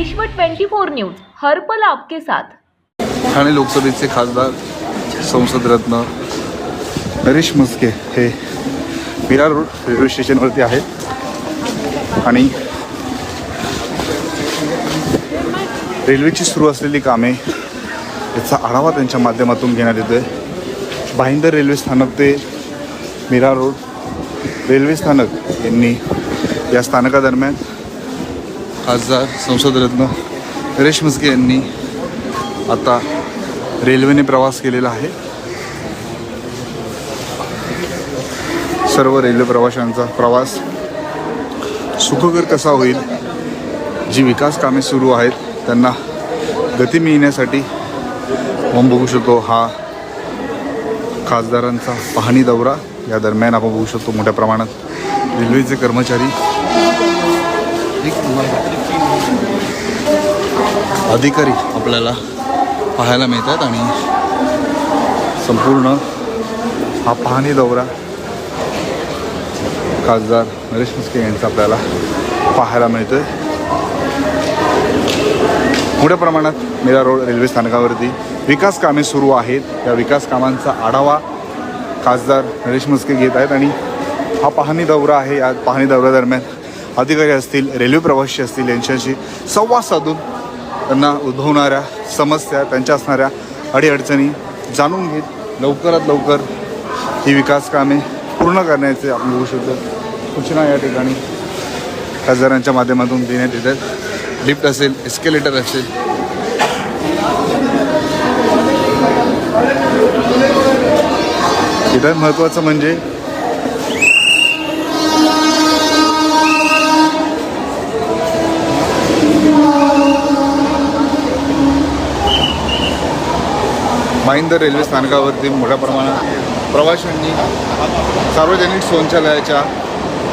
विश्व 24 न्यूज हर्पल आपके साथ. ठाणे लोकसभेचे खासदार संसदरत्न नरेश मस्के हे विरार रोड रेल्वे स्टेशनवरती आहेत. आणि रेल्वेची सुरू असलेली कामे याचा आढावा त्यांच्या माध्यमातून घेण्यात येतो आहे भाईंदर रेल्वे स्थानक ते मिरा रोड. रेल्वे स्थानक यांनी या स्थानकादरम्यान खासदार संसदरत्न रेश म्हस्के यांनी आता रेल्वेने प्रवास केलेला आहे. सर्व रेल्वे प्रवाशांचा प्रवास सुखकर कसा होईल? जी विकास कामे सुरू आहेत त्यांना गती मिळण्यासाठी आपण बघू शकतो हा खासदारांचा पाहणी दौरा. या दरम्यान आपण बघू शकतो मोठ्या प्रमाणात रेल्वेचे कर्मचारी. अधिकारी आपल्याला पाहायला मिळतात आणि संपूर्ण हा पाहणी दौरा खासदार नरेश मुस्के यांचा आपल्याला पाहायला मिळतोय. मोठ्या प्रमाणात मेरा रोड रेल्वे स्थानकावरती विकास कामे सुरू आहेत. या विकास कामांचा आढावा खासदार नरेश मुस्के घेत आहेत आणि हा पाहणी दौरा आहे. या पाहणी दौऱ्यादरम्यान अधिकारी असतील रेल्वे प्रवासी असतील यांच्याशी संवाद साधून त्यांना उद्भवणाऱ्या समस्या त्यांच्या असणाऱ्या अडीअडचणी जाणून घेत लवकरात लवकर ही विकास कामे पूर्ण करण्याचे आपण होऊ शकतो सूचना या ठिकाणी खासदारांच्या माध्यमातून देण्यात येतात लिफ्ट असेल एस्केलेटर असेल. इतर महत्त्वाचं म्हणजे माहिंदर रेल्वे स्थानकावरती मोठ्या प्रमाणात प्रवाशांनी सार्वजनिक शौचालयाच्या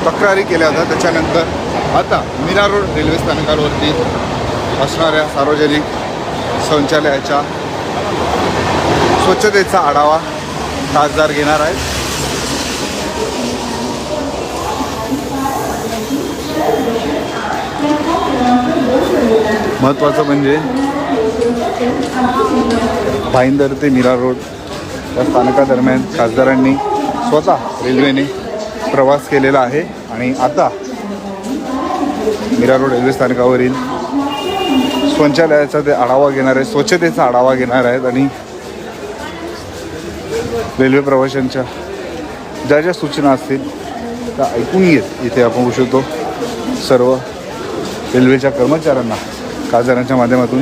तक्रारी केल्या होत्या. त्याच्यानंतर आता मीरा रोड रेल्वे स्थानकावरती असणाऱ्या सार्वजनिक शौचालयाच्या स्वच्छतेचा आढावा खासदार घेणार आहेत. महत्त्वाचं म्हणजे भाईंदर ते मीरा रोड या स्थानकादरम्यान खासदारांनी स्वतः रेल्वेने प्रवास केलेला आहे आणि आता मीरा रोड रेल्वे स्थानकावरील शौचालयाचा ते आढावा घेणार आहेत स्वच्छतेचा आढावा घेणार आहेत आणि रेल्वे प्रवाशांच्या ज्या ज्या सूचना असतील त्या ऐकून येत इथे आपण बघू शकतो सर्व रेल्वेच्या कर्मचाऱ्यांना खासदारांच्या माध्यमातून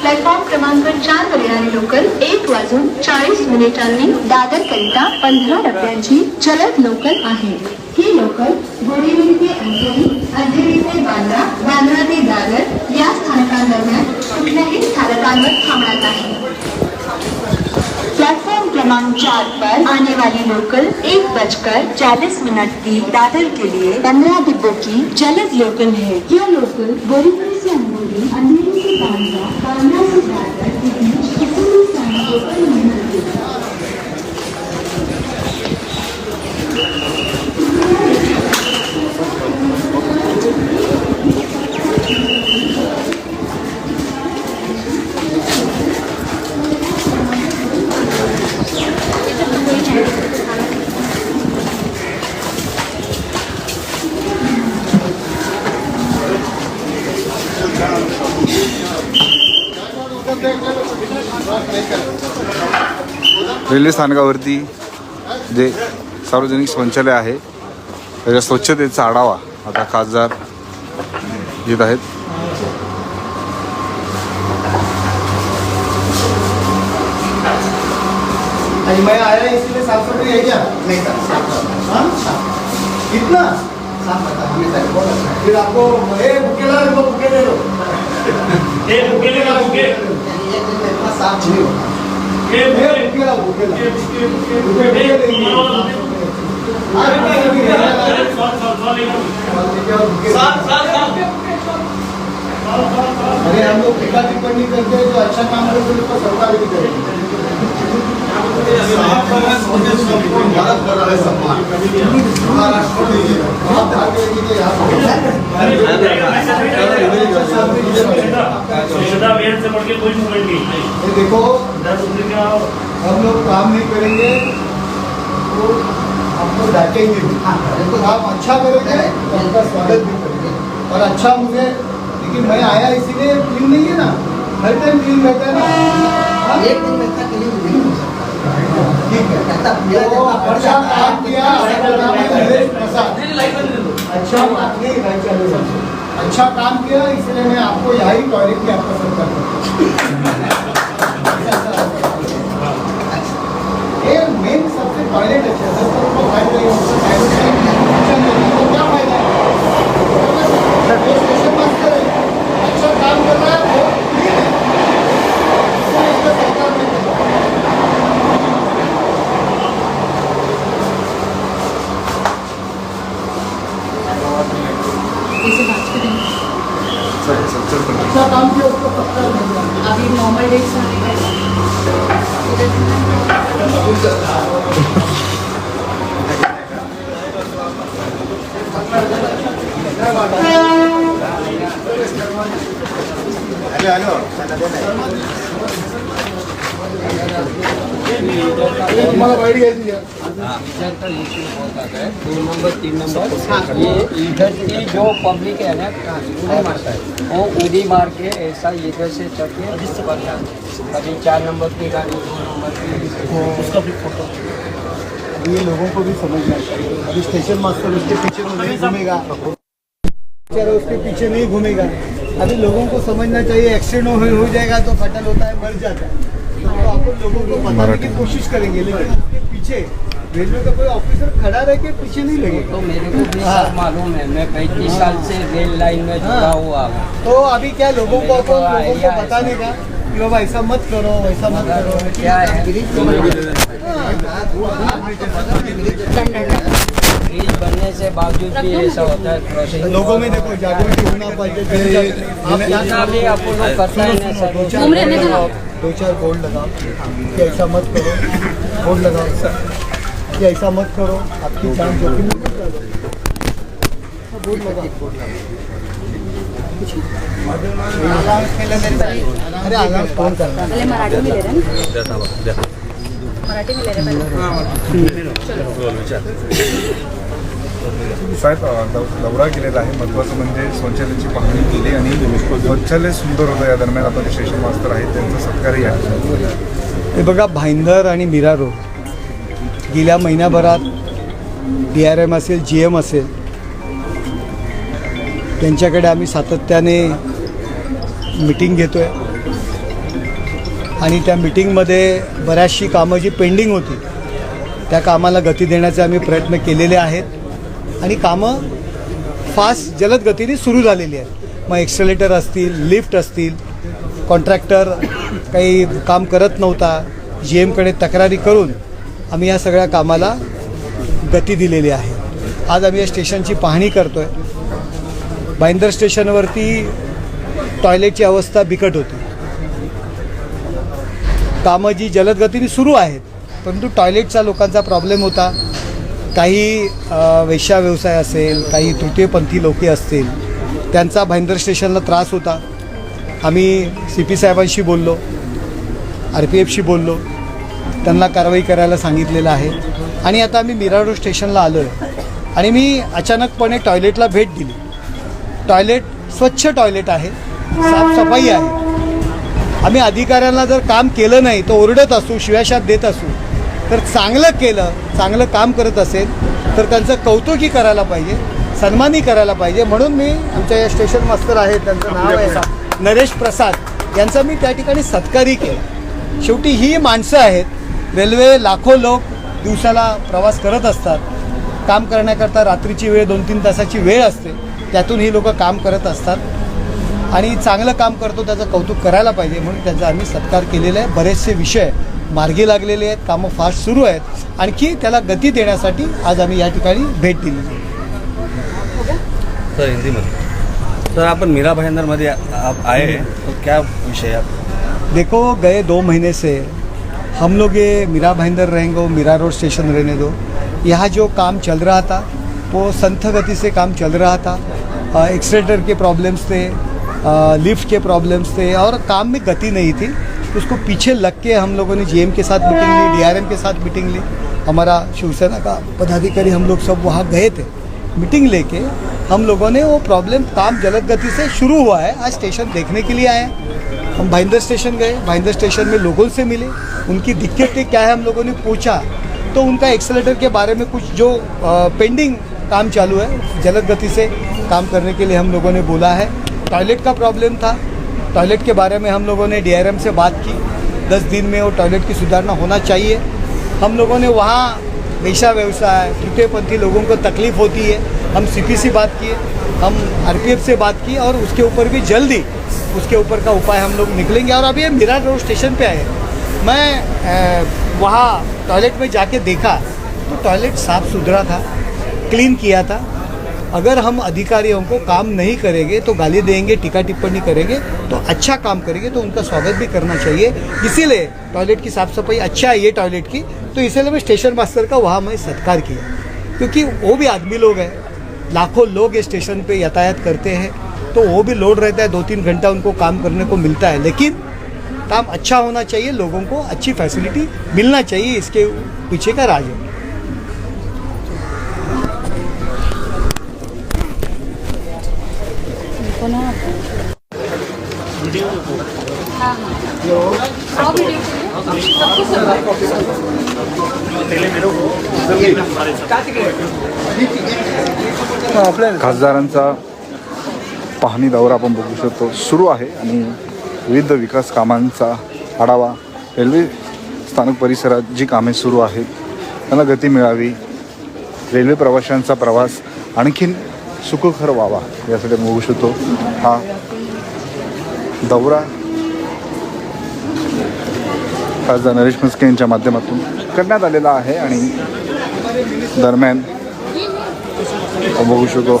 प्लॅटफॉर्म क्रमांक चार वर लोकल एक वाजून चाळीस मिनिटांनी दादर करिता पंधरा डब्यांची जलद लोकल आहे. ही लोकल बोरिवली ते अंधेरी अंधेरी ते बांद्रा बांद्रा ते दादर या स्थानकांदरम्यान कुठल्याही स्थानकांवर थांबणार नाही. प्लेटफॉर्म क्रमांक चार पर आने वाली लोकल एक बजकर चालीस मिनट की दादर के लिए पंद्रह डिब्बों की जलद लोकल है. यह लोकल बोरीवली से अंबोली अंधेरी से बांद्रा बांद्रा से दादर के बीच रेल्वे स्थानकावरती जे सार्वजनिक शौचालय आहे त्याच्या स्वच्छतेचा आढावा आता खासदार घेत आहेत. अरे हम लोग टीका टिप्पणी करते हैं जो अच्छा काम करते हैं उसको सरकार भी करेगी। देखो हम लोग काम नहीं करेंगे तो आपको डांटेंगे तो आप अच्छा करेंगे तो आपका स्वागत भी करेंगे और अच्छा मुझे लेकिन मैं आया इसीलिए फिल्म नहीं है ना हर टाइम फिल्म रहता है ना एक दिन में तक नहीं अच्छा काम किया आपका नाम है। नरेश प्रसाद अच्छा काम नहीं नहीं चलो। अच्छा काम किया इसलिए मैं आपको यहाँ ही टॉयलेट की आपका सब करता ये मेन सबसे टॉयलेट Halo, halo. Malah इधर का इशू होता है। दो नंबर तीन नंबर। ये इधर की जो पब्लिक है ना उड़ी मारता है। वो उड़ी मार के ऐसा इधर से चढ़ के पड़ता है। कभी चार नंबर की गाड़ी दो नंबर की उसका भी फ़ोटो ये लोगों को भी समझना चाहिए अभी स्टेशन मास्टर उसके पीछे नहीं घूमेगा। उसके पीछे नहीं घूमेगा। अभी लोगों को समझना चाहिए एक्सीडेंट हो, हो जाएगा तो फटल होता है मर जाता है। तो अपन लोगों को बताने की कोशिश करेंगे लेकिन उसके पीछे रेलवे का कोई ऑफिसर खड़ा रह के पीछे नहीं लगे? तो मेरे को भी हाँ। मालूम है। मैं पैंतीस साल से रेल लाइन में जुड़ा हाँ। हुआ हूँ। तो अभी क्या लोगों को अपन लोगों को बताने का कि बाबा ऐसा मत करो वैसा मत करो। क्या है? ब्रिज बनने से बावजूद भी ऐसा होता है लोगों में देखो जागृति होना लोग करता है दो चार बोर्ड लगाओ, दो चार बोर्ड लगाओ। ऐसा मत करो बोर्ड लगाओ। कि ऐसा मत करो आपकी जान जोखिम अरे फोन करना पहले मराठी में ले रहे हैं ना? मराठी में ले रहे हैं साहेब दौरा केलेला आहे. महत्त्वाचं म्हणजे शौचालयाची पाहणी केली आणि शौचालय सुंदर होतं या दरम्यान आपण स्टेशन मास्तर आहेत त्यांचा सत्कारही आहे हे बघा भाईंदर आणि मीरा रोड. गेल्या महिन्याभरात डी आर एम असेल जी एम असेल त्यांच्याकडे आम्ही सातत्याने मिटिंग घेतो आहे आणि त्या मिटिंगमध्ये बऱ्याचशी कामं जी पेंडिंग होती त्या कामाला गती देण्याचे आम्ही प्रयत्न केलेले आहेत. आणि कामं फास्ट जलद गतीने सुरू झालेली आहेत. मग एक्सलेटर असतील लिफ्ट असतील कॉन्ट्रॅक्टर काही काम करत नव्हता जी एमकडे तक्रारी करून आम्ही या सगळ्या कामाला गती दिलेली आहे. आज आम्ही या स्टेशनची पाहणी करतो आहे भाईंदर स्टेशनवरती टॉयलेटची अवस्था बिकट होती. कामं जी जलद गतीने सुरू आहेत परंतु टॉयलेटचा लोकांचा प्रॉब्लेम होता. काही वेश्या व्यवसाय असेल काही तृतीयपंथी लोके असतील त्यांचा भाईंदर स्टेशनला त्रास होता. आम्ही सी पी साहेबांशी बोललो आर पी एफशी बोललो. त्यांना कारवाई करायला सांगितलेलं आहे. आणि आता आम्ही मीरा रोड स्टेशनला आलो आहे आणि मी अचानकपणे टॉयलेटला भेट दिली. टॉयलेट स्वच्छ टॉयलेट आहे. साफसफाई आहे. आम्ही अधिकाऱ्यांना जर काम केलं नाही तर ओरडत असू शिव्याशात देत असू तर चांगलं केलं चांगलं काम करत असेल तर त्यांचं कौतुकही करायला पाहिजे सन्मानही करायला पाहिजे. म्हणून मी आमच्या या स्टेशन मास्तर आहेत त्यांचं नाव आहे नरेश प्रसाद. यांचा मी त्या ठिकाणी सत्कारही केला. शेवटी ही माणसं आहेत रेल्वे लाखो लोक दिवसाला प्रवास करत असतात. काम करण्याकरता रात्रीची वेळ दोन तीन तासाची वेळ असते. त्यातून ही लोक काम करत असतात. आणि चांगलं काम करतो त्याचं कौतुक करायला पाहिजे म्हणून त्याचा आम्ही सत्कार केलेला आहे. बरेचसे विषय मार्गी लागलेले आहेत कामं फास्ट सुरू आहेत. आणखी त्याला गती देण्यासाठी आज आम्ही या ठिकाणी भेट दिली सर हिंदी में सर अपन मीरा भाईंदरमध्ये आप आए हैं तो क्या विषय देखो गए दो महीने से हम लोग ये मीरा भाईंदर रहेंगे, मीरा रोड स्टेशन रहने दो। यहाँ जो काम चल रहा था, वो संथ गति से काम चल रहा था। एक्सलेटर के प्रॉब्लम्स थे लिफ्ट के प्रॉब्लम्स थे और काम में गति नहीं थी। उसको पीछे लग के हम लोगों ने जीएम के साथ मीटिंग ली डीआरएम के साथ मीटिंग ली। हमारा शिवसेना का पदाधिकारी हम लोग सब वहाँ गए थे। मीटिंग लेके हम लोगों ने वो प्रॉब्लम काम जलद गति से शुरू हुआ है। आज स्टेशन देखने के लिए आए हम भाईंदर स्टेशन गए भाईंदर स्टेशन में लोगों से मिले। उनकी दिक्कतें क्या है, हम लोगों ने पूछा। तो उनका एक्सेलेटर के बारे में कुछ जो पेंडिंग काम चालू है, जलद गति से काम करने के लिए हम लोगों ने बोला है। टॉयलेट का प्रॉब्लम था। टॉयलेट के बारे में हम लोगों ने डीआरएम से बात की। दस दिन में वो टॉयलेट की सुधारना होना चाहिए। हम लोगों ने वहाँ पेशा व्यवसाय तृतीयपंथी लोगों को तकलीफ़ होती है। हम सीपी से बात किए, हम आरपीएफ से बात की और उसके ऊपर भी जल्दी उसके ऊपर का उपाय हम लोग निकलेंगे। और अभी मीरा रोड स्टेशन पे आए। मैं वहाँ टॉयलेट में जाके देखा तो टॉयलेट साफ़ सुथरा था, क्लीन किया था। अगर हम अधिकारियों को काम नहीं करेंगे तो गाली देंगे, टीका टिप्पणी करेंगे तो अच्छा काम करेंगे तो उनका स्वागत भी करना चाहिए। इसीलिए टॉयलेट की साफ़ सफ़ाई अच्छा है ये टॉयलेट की तो इसीलिए मैं स्टेशन मास्टर का वहाँ मैं सत्कार किया। क्योंकि वो भी आदमी लोग हैं। लाखों लोग स्टेशन पे यातायात करते हैं। तो वो भी लोड रहता है दो तीन घंटा उनको काम करने को मिलता है। लेकिन काम अच्छा होना चाहिए लोगों को अच्छी फैसिलिटी मिलना चाहिए इसके पीछे का राज है। खासदारांचा पाहणी दौरा आपण बघू शकतो. सुरू आहे आणि विविध विकास कामांचा आढावा रेल्वे स्थानक परिसरात जी कामे सुरू आहेत त्यांना गती मिळावी रेल्वे प्रवाशांचा प्रवास आणखीन सुखकर व्हावा यासाठी आपण बघू शकतो. हा दौरा खासदार नरेश मस्के यांच्या माध्यमातून करण्यात आलेला आहे आणि दरम्यान बघू शकतो.